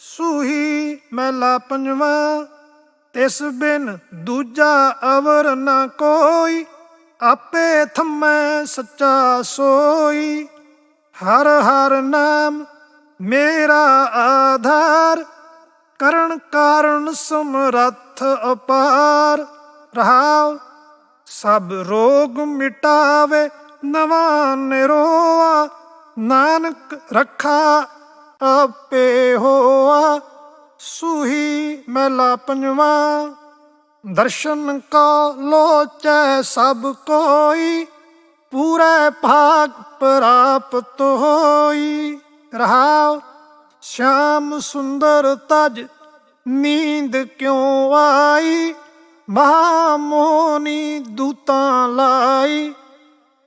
ਸੂਹੀ ਮਹਿਲਾ ਪੰਜਵਾ, ਤਿਸ ਬਿਨ ਦੂਜਾ ਅਵਰ ਨਾ ਕੋਈ, ਆਪੇ ਥੰਮੈ ਸੱਚਾ ਸੋਈ। ਹਰ ਹਰ ਨਾਮ ਮੇਰਾ ਆਧਾਰ, ਕਰਨ ਕਾਰਨ ਸਮਰੱਥ ਅਪਾਰ। ਰਹਾਉ, ਸਭ ਰੋਗ ਮਿਟਾਵੇ, ਨਵਾਂ ਨਿਰੋਆ। ਨਾਨਕ ਰੱਖਾ ਆਪੇ ਹੋਆ, ਸੂਹੀ ਮਹਿਲਾ ਪੰਜਵਾ। ਦਰਸ਼ਨ ਕੋ ਲੋਚੈ ਸਭ ਕੋਈ, ਪੂਰੇ ਭਾਗ ਪ੍ਰਾਪਤ ਹੋਈ। ਰਹਾਉ ਸ਼ਾਮ ਸੁੰਦਰ ਤਜ, ਨੀਂਦ ਕਿਉ ਆਈ? ਮਹਾਮੋਨੀ ਦੂਤਾਂ ਲਾਈ,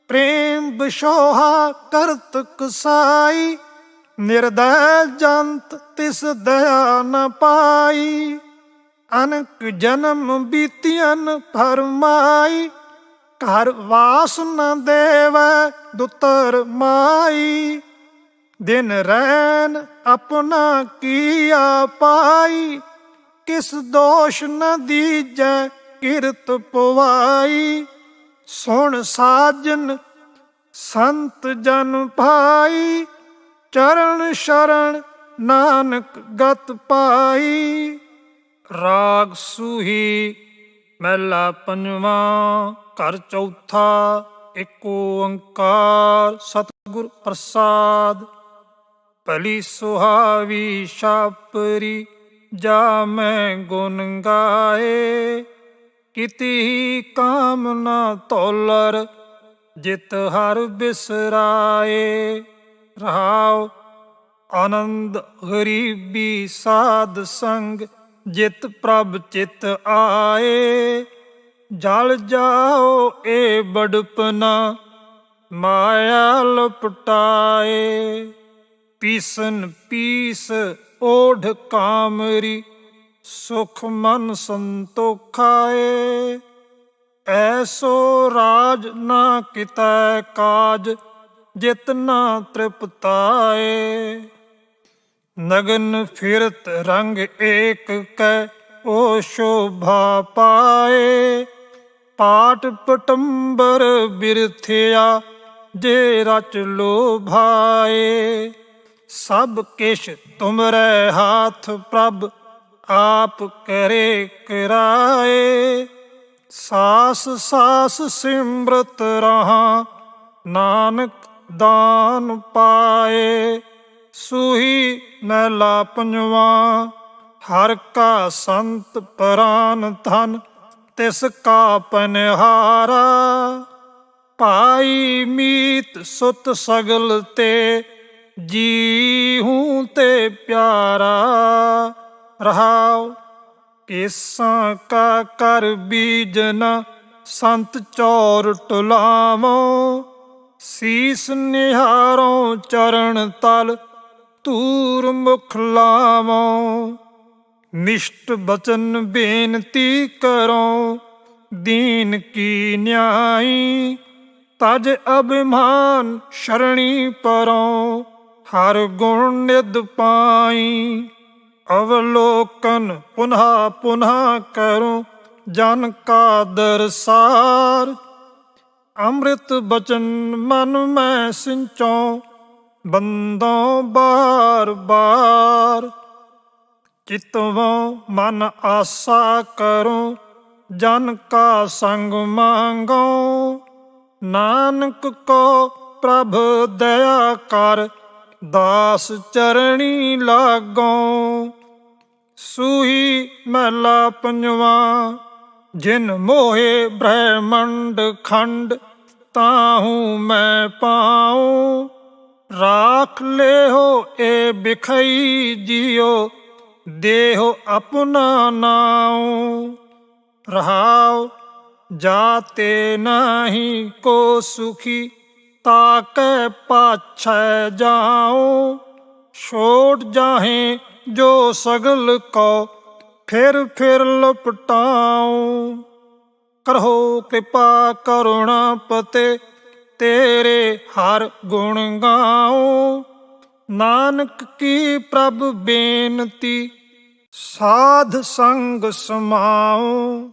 ਪ੍ਰੇਮ ਬਿਸ਼ੋਹਾ ਕਰਤ ਕਸਾਈ ਨਿਰਦੈ ਜੰਤ ਤਿਸ ਦਇਆ ਨ ਪਾਈ। ਅਨਕ ਜਨਮ ਬੀਤੀਆਂ ਫਰਮਾਈ ਘਰ ਵਾਸ ਨ ਦੇਵੈ ਦੁਤਰ ਮਾਈ। ਦਿਨ ਰੈਨ ਆਪਣਾ ਕੀਆ ਪਾਈ। ਕਿਸ ਦੋਸ਼ ਨ ਦੀਜੈ ਕਿਰਤ ਪਵਾਈ ਸੁਣ ਸਾਜਨ ਸੰਤ ਜਨ ਭਾਈ। ਚਰਨ ਸ਼ਰਨ ਨਾਨਕ ਗਤ ਪਾਈ। ਰਾਗ ਸੂਹੀ ਮਹਿਲਾ ਪੰਜਵਾਂ, ਘਰ ਚੌਥਾ ਏਕ ਓੰਕਾਰ, ਸਤਿਗੁਰ ਪ੍ਰਸਾਦ। ਭਲੀ ਸੁਹਾਵੀ ਛਾਪਰੀ ਜਾ ਮੈਂ ਗੁਣ ਗਾਏ। ਕਿਤੀ ਕਾਮਨਾ ਤੋਲਰ ਜਿਤ ਹਰ ਬਿਸਰਾਏ। ਰਹਾਉ। ਆਨੰਦ ਗਰੀਬੀ ਸਾਧ ਸੰਗ, ਜਿਤ ਪ੍ਰਭ ਚਿਤ ਆਏ। ਜਲ ਜਾਓ ਏ ਬੜਪਨਾ, ਮਾਇਆ ਲਪਟਾਏ। ਪੀਸਨ ਪੀਸ ਓਢ ਕਾਮਰੀ, ਸੁਖ ਮਨ ਸੰਤੋਖਾਏ। ਐਸੋ ਰਾਜ ਨਾ ਕਿਤੈ ਕਾਜ ਜਿਤਨਾ ਤ੍ਰਿਪਤਾਏ। ਨਗਨ ਫਿਰਤ ਰੰਗ ਏਕ ਕੈ, ਓ ਸ਼ੋਭਾ ਪਾਏ। ਪਾਟ ਪਟੰਬਰ ਬਿਰਥਿਆ, ਜੇ ਰਚ ਲੋਭਾਏ। ਸਭ ਕਿਛ ਤੁਮਰੇ ਹਾਥ ਪ੍ਰਭ, ਆਪ ਕਰੇ ਕਰਾਏ। ਸਾਸ ਸਾਸ ਸਿਮਰਤ ਰਹਾ, ਨਾਨਕ ਦਾਨ ਪਾਏ, ਸੂਹੀ ਮਹਿਲਾ ਪੰਜਵਾ। ਹਰ ਕਾ ਸੰਤ ਪ੍ਰਾਨ ਧਨ, ਤਿਸ ਕਾ ਪਨਹਾਰਾ। ਭਾਈ ਮੀਤ ਸੁਤ ਸਗਲ ਤੇ ਜੀ ਹੂੰ ਤੇ ਪਿਆਰਾ। ਰਹਾਉ, ਕੇਸਾਂ ਕਾ ਕਰ ਬੀਜਨਾ ਸੰਤ ਚੌਰ ਟੁਲਾਵੋ ਸੀਸ ਨਿਹਾਰੋਂ ਚਰਨ ਤਲ ਤੂਰ ਮੁਖ ਲਾਵੋ। ਨਿਸ਼ਟ ਬਚਨ ਬੇਨਤੀ ਕਰੋ, ਦੀਨ ਕੀ ਨਿਆਈ? ਤਜ ਅਭਿਮਾਨ ਸ਼ਰਣੀ ਪਰੋ, ਹਰ ਗੁਣ ਨਿਦ ਪਾਈ। ਅਵਲੋਕਨ ਪੁਨਹਾ ਪੁਨਹਾ ਕਰੋ, ਜਨ ਕਾ ਦਰਸਾਰ ਅੰਮ੍ਰਿਤ ਬਚਨ ਮਨ ਮੈਂ ਸਿੰਚੋ, ਬੰਦੋਂ ਬਾਰ ਬਾਰ। ਚਿਤਵੋਂ ਮਨ ਆਸਾ ਕਰੋ, ਜਨ ਕਾ ਸੰਗ ਮੰਗੋ। ਨਾਨਕ ਕੋ ਪ੍ਰਭ ਦਇਆ ਕਰ, ਦਾਸ ਚਰਣੀ ਲਾਗੋ। ਸੂਹੀ ਮਹਿਲਾ ਪੰਜਵਾ ਜਿਨ ਮੋਹੇ ਬ੍ਰਹਮੰਡ ਖੰਡ, ਤਾਹੂ ਮੈਂ ਪਾਉ। ਰਾਖ ਲਿਓ ਏ ਬਿਖਈ ਜਿਉ, ਦੇਹੁ ਆਪਣਾ ਨਾਉ। ਰਹਾਉ, ਜਾਤੇ ਨਹੀਂ ਕੋ ਸੁਖੀ, ਤਾਕੈ ਪਾਛੈ ਜਾਉ। ਛੋੜ ਜਾਹੇ ਜੋ ਸਗਲ ਕੋ ਫਿਰ ਫਿਰ ਲਪਟਾਉ। ਕਰਹੋ ਕਿਰਪਾ ਕਰੁਣਾ ਪਤੇ ਤੇਰੇ ਹਰ ਗੁਣ ਗਾਉ। ਨਾਨਕ ਕੀ ਪ੍ਰਭ ਬੇਨਤੀ, ਸਾਧ ਸੰਗ ਸਮਾਓ